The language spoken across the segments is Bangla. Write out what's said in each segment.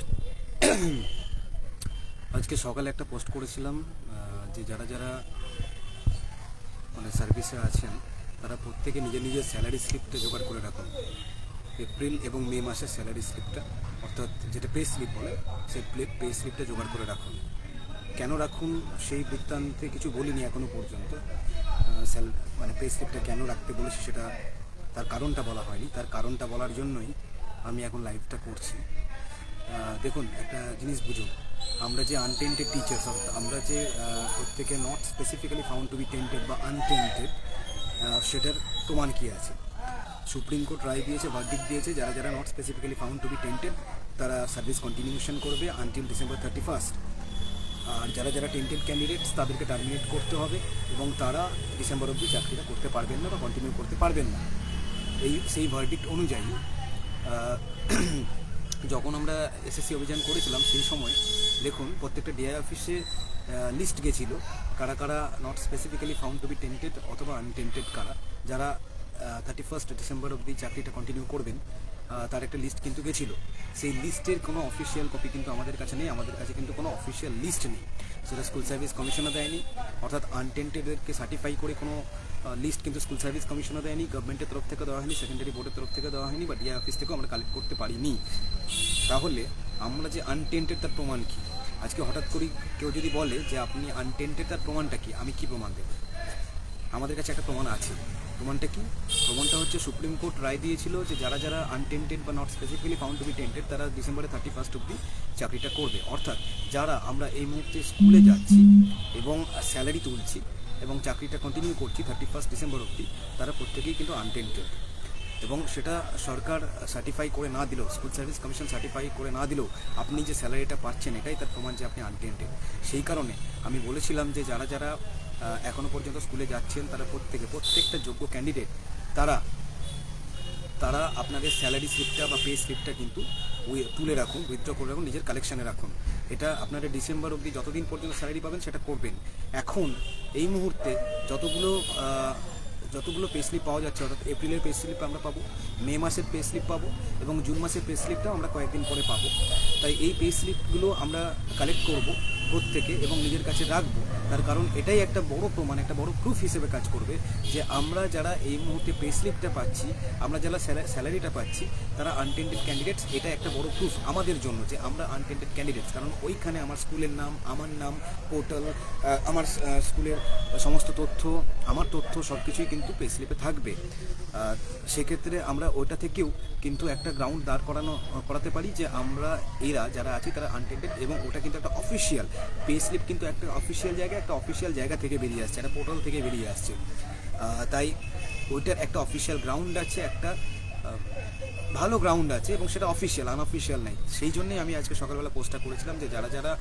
আজকে আজকে সকালে একটা পোস্ট করেছিলাম যে যারা যারা মানে সার্ভিসে আছেন, তারা প্রত্যেকে নিজের নিজের স্যালারি স্লিপটা জোগাড় করে রাখুন। এপ্রিল এবং মে মাসের স্যালারি স্লিপটা অর্থাৎ যেটা পে স্লিপ বলে, সেই পে স্লিপটা জোগাড় করে রাখুন। কেন রাখুন সেই বৃত্তান্তে কিছু বলিনি এখনও পর্যন্ত। স্যাল- মানে পে স্লিপটা কেন রাখতে বলেছি সেটা তার কারণটা বলা হয়নি। তার কারণটা বলার জন্যই আমি এখন লাইভটা করছি। দেখুন, একটা জিনিস বুঝুন। আমরা যে আনটেন্টেড টিচার্স আমরা যে প্রত্যেকে not specifically found to be tainted বা আনটেন্টেড সেটার প্রমাণ কী আছে? সুপ্রিম কোর্ট রায় দিয়েছে ভার্ডিক দিয়েছে, যারা যারা not specifically found to be tainted তারা সার্ভিস কন্টিনিউশন করবে আনটিল ডিসেম্বর থার্টি ফার্স্ট আর যারা যারা টেন্টেড ক্যান্ডিডেটস তাদেরকে টার্মিনেট করতে হবে এবং তারা ডিসেম্বর অবধি চাকরিটা করতে পারবেন না বা কন্টিনিউ করতে পারবেন না। এই, সেই ভার্ডিক্ট অনুযায়ী যখন আমরা এসএসসি অভিযান করেছিলাম সেই সময়, দেখুন, প্রত্যেকটা ডিআই অফিসে লিস্ট গেছিল কারা কারা not specifically found to be tainted অথবা আনটেন্টেড কারা। যারা থার্টি ফার্স্ট ডিসেম্বর অবধি চাকরিটা কন্টিনিউ করবেন তার একটা লিস্ট কিন্তু গেছিল। সেই লিস্টের কোনো অফিসিয়াল কপি কিন্তু আমাদের কাছে নেই, আমাদের কাছে কিন্তু কোনো অফিসিয়াল লিস্ট নেই। সেটা স্কুল সার্ভিস কমিশনও দেয়নি, অর্থাৎ আনটেন্টেডদেরকে সার্টিফাই করে কোনো লিস্ট কিন্তু স্কুল সার্ভিস কমিশনও দেয়নি গভর্নমেন্টের তরফ থেকে দেওয়া হয়নি সেকেন্ডারি বোর্ডের তরফ থেকে দেওয়া হয়নি বা ডিআই অফিস থেকেও আমরা কালেক্ট করতে পারিনি। তাহলে আমরা যে আনটেন্টেড তার প্রমাণ কী? আজকে হঠাৎ করে কেউ যদি বলে যে আপনি আনটেন্টেড তার প্রমাণটা কি, আমি কি প্রমাণ দেব? আমাদের কাছে একটা প্রমাণ আছে। প্রমাণটা কি? প্রমাণটা হচ্ছে সুপ্রিম কোর্ট রায় দিয়েছিল যে যারা যারা আনটেন্টেড বা not specifically found to be tainted তারা ডিসেম্বরে থার্টি ফার্স্ট অব্দি চাকরিটা করবে। অর্থাৎ যারা আমরা এই মুহূর্তে স্কুলে যাচ্ছি এবং স্যালারি তুলছি এবং চাকরিটা কন্টিনিউ করছি থার্টি ফার্স্ট ডিসেম্বর অব্দি তারা প্রত্যেকেই কিন্তু আনটেন্টেড এবং সেটা সরকার সার্টিফাই করে না দিলেও স্কুল সার্ভিস কমিশন সার্টিফাই করে না দিলেও আপনি যে স্যালারিটা পাচ্ছেন, এটাই তার প্রমাণ যে আপনি আনটেন্টেড সেই কারণে আমি বলেছিলাম যে যারা যারা এখনও পর্যন্ত স্কুলে যাচ্ছেন, তারা প্রত্যেকে, প্রত্যেকটা যোগ্য ক্যান্ডিডেট তারা তারা আপনাদের স্যালারি স্লিপটা বা পে স্লিপটা কিন্তু তুলে রাখুন উইথড্র করে রাখুন, নিজের কালেকশানে রাখুন। এটা আপনারা ডিসেম্বর অবধি যতদিন পর্যন্ত স্যালারি পাবেন সেটা করবেন। এখন, এই মুহূর্তে যতগুলো যতগুলো পে স্লিপ পাওয়া যাচ্ছে, অর্থাৎ এপ্রিলের পে স্লিপ আমরা পাবো মে মাসের পে স্লিপ পাবো, এবং জুন মাসের পে স্লিপটাও আমরা কয়েকদিন পরে পাবো। তাই এই পে স্লিপগুলো আমরা কালেক্ট করব প্রত্যেকে এবং নিজের কাছে রাখব। তার কারণ এটাই একটা বড় প্রমাণ, একটা বড় প্রুফ হিসেবে কাজ করবে যে আমরা যারা এই মুহূর্তে পে স্লিপটা পাচ্ছি, আমরা যারা স্যালারিটা পাচ্ছি, তারা আনটেন্টেড ক্যান্ডিডেটস এটা একটা বড় প্রুফ আমাদের জন্য যে আমরা আনটেন্টেড ক্যান্ডিডেটস কারণ ওইখানে আমার স্কুলের নাম, আমার নাম পোর্টাল আমার স্কুলের সমস্ত তথ্য, আমার তথ্য সব কিছুই কিন্তু পে স্লিপে থাকবে। সেক্ষেত্রে আমরা ওইটা থেকেও কিন্তু একটা গ্রাউন্ড দাঁড় করানো, করাতে পারি যে আমরা এরা যারা আছি তারা আনটেন্টেড এবং ওটা কিন্তু একটা অফিসিয়াল পে স্লিপ কিন্তু একটা অফিসিয়াল জায়গা একটা অফিসিয়াল জায়গা থেকে বেরিয়ে আসছে, একটা পোর্টাল থেকে বেরিয়ে আসছে। তাই ওইটার একটা অফিসিয়াল গ্রাউন্ড আছে, একটা ভালো গ্রাউন্ড আছে এবং সেটা অফিসিয়াল আনঅফিসিয়াল নাই। সেই জন্যই আমি আজকে সকালবেলা পোস্টটা করেছিলাম যে যারা যারা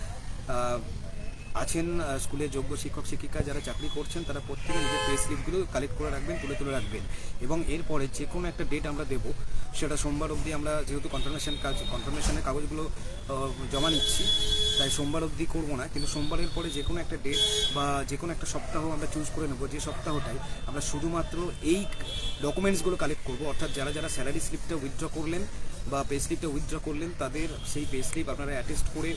আছেন স্কুলে যোগ্য শিক্ষক, শিক্ষিকা যারা চাকরি করছেন, তারা প্রত্যেকে নিজের পে স্লিপগুলো কালেক্ট করে রাখবেন, তুলে তুলে রাখবেন। এবং এরপরে যে কোনো একটা ডেট আমরা দেবো, সেটা সোমবার অবধি আমরা যেহেতু কনফার্মেশন কাজ কনফার্মেশনের কাগজগুলো জমা নিচ্ছি, তাই সোমবার অবধি করব না। কিন্তু সোমবারের পরে যে কোনো একটা ডেট বা যে কোনো একটা সপ্তাহ আমরা চুজ করে নেব। যে সপ্তাহটায় আমরা শুধুমাত্র এই ডকুমেন্টসগুলো কালেক্ট করব। অর্থাৎ যারা যারা স্যালারি স্লিপটা উইথড্র করলেন বা পে স্লিপটা উইথড্র করলেন, তাদের সেই পে স্লিপ আপনারা অ্যাটেস্ট করে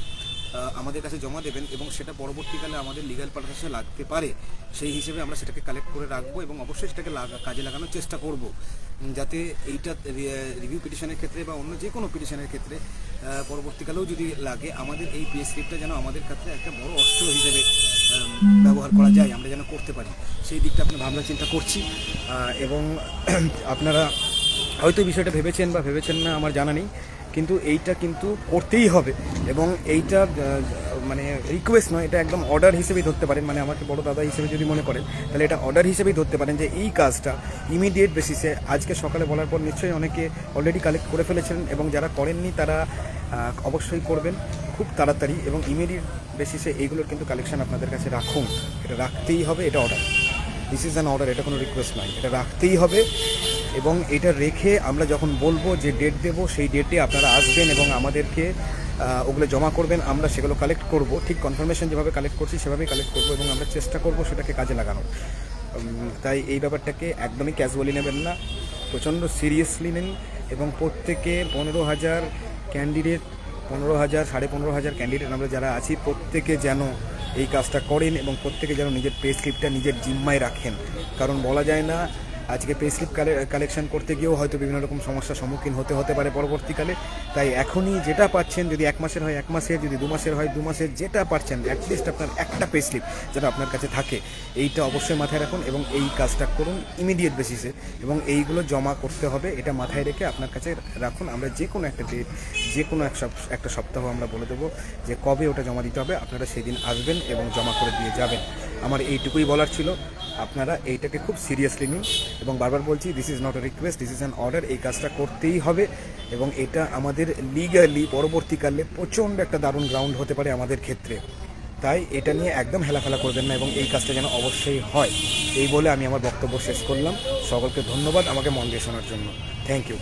আমাদের কাছে জমা দেবেন এবং সেটা পরবর্তীকালে আমাদের লিগ্যাল পারপাসে লাগতে পারে। সেই হিসেবে আমরা সেটাকে কালেক্ট করে রাখব এবং অবশ্যই সেটাকে কাজে লাগানোর চেষ্টা করব। যাতে এইটা রিভিউ পিটিশনের ক্ষেত্রে বা অন্য যে কোনো পিটিশনের ক্ষেত্রে পরবর্তীকালেও যদি লাগে, আমাদের এই পে স্লিপটা যেন আমাদের ক্ষেত্রে একটা বড় অস্ত্র হিসেবে ব্যবহার করা যায়, আমরা যেন করতে পারি। সেই দিকটা আপনি ভাবনা চিন্তা করছি। এবং আপনারা হয়তো বিষয়টা ভেবেছেন বা ভেবেছেন না, আমার জানা নেই। কিন্তু এইটা কিন্তু করতেই হবে এবং এইটা মানে রিকোয়েস্ট নয়, এটা একদম অর্ডার হিসেবেই ধরতে পারেন। মানে আমাকে বড় দাদা হিসেবে যদি মনে করেন, তাহলে এটা অর্ডার হিসেবেই ধরতে পারেন যে এই কাজটা ইমিডিয়েট বেসিসে আজকে সকালে বলার পর নিশ্চয়ই অনেকে অলরেডি কালেক্ট করে ফেলেছেন এবং যারা করেননি তারা অবশ্যই করবেন খুব তাড়াতাড়ি এবং ইমিডিয়েট বেসিসে এইগুলোর কিন্তু কালেকশন আপনাদের কাছে রাখুন। এটা রাখতেই হবে, এটা order this is an order এটা কোনো রিকোয়েস্ট নয়, এটা রাখতেই হবে। এবং এটা রেখে আমরা যখন বলব যে ডেট দেবো সেই ডেটে আপনারা আসবেন এবং আমাদেরকে ওগুলো জমা করবেন। আমরা সেগুলো কালেক্ট করব। ঠিক কনফার্মেশন যেভাবে কালেক্ট করছি সেভাবেই কালেক্ট করব এবং আমরা চেষ্টা করব সেটাকে কাজে লাগানোর। উম, তাই এই ব্যাপারটাকে একদমই ক্যাজুয়ালি নেবেন না। প্রচণ্ড সিরিয়াসলি নিন এবং প্রত্যেকে পনেরো হাজার ক্যান্ডিডেট পনেরো হাজার সাড়ে পনেরো হাজার ক্যান্ডিডেট আমরা যারা আছি প্রত্যেকে যেন এই কাজটা করেন এবং প্রত্যেকে যেন নিজের পে স্লিপটা নিজের জিম্মায় রাখেন। কারণ বলা যায় না আজকে পে স্লিপ কালেকশন করতে গিয়েও হয়তো বিভিন্ন রকম সমস্যার সম্মুখীন হতে হতে পারে পরবর্তীকালে। তাই এখনই যেটা পাচ্ছেন, যদি এক মাসের হয়, এক মাসের, যদি দু মাসের হয়, দু মাসের যেটা পাচ্ছেন অ্যাটলিস্ট আপনার একটা পে স্লিপ যেটা আপনার কাছে থাকে। এইটা অবশ্যই মাথায় রাখুন এবং এই কাজটা করুন ইমিডিয়েট বেসিসে এবং এইগুলো জমা করতে হবে, এটা মাথায় রেখে আপনার কাছে রাখুন। আমরা যে কোনো একটা ডেট যে কোনো এক একটা সপ্তাহ আমরা বলে দেবো যে কবে ওটা জমা দিতে হবে, আপনারা সেদিন আসবেন এবং জমা করে দিয়ে যাবেন। আমার এইটুকুই বলার ছিল। আপনারা এইটাকে খুব সিরিয়াসলি নিন এবং বারবার বলছি this is not a request this is an order এই কাজটা করতেই হবে এবং এটা আমাদের লিগালি পরবর্তীকালে প্রচণ্ড একটা দারুণ গ্রাউন্ড হতে পারে আমাদের ক্ষেত্রে। তাই এটা নিয়ে একদম হেলাফেলা করবেন না এবং এই কাজটা যেন অবশ্যই হয়। এই বলে আমি আমার বক্তব্য শেষ করলাম। সকলকে ধন্যবাদ আমাকে মন দিয়ে শোনার জন্য। Thank you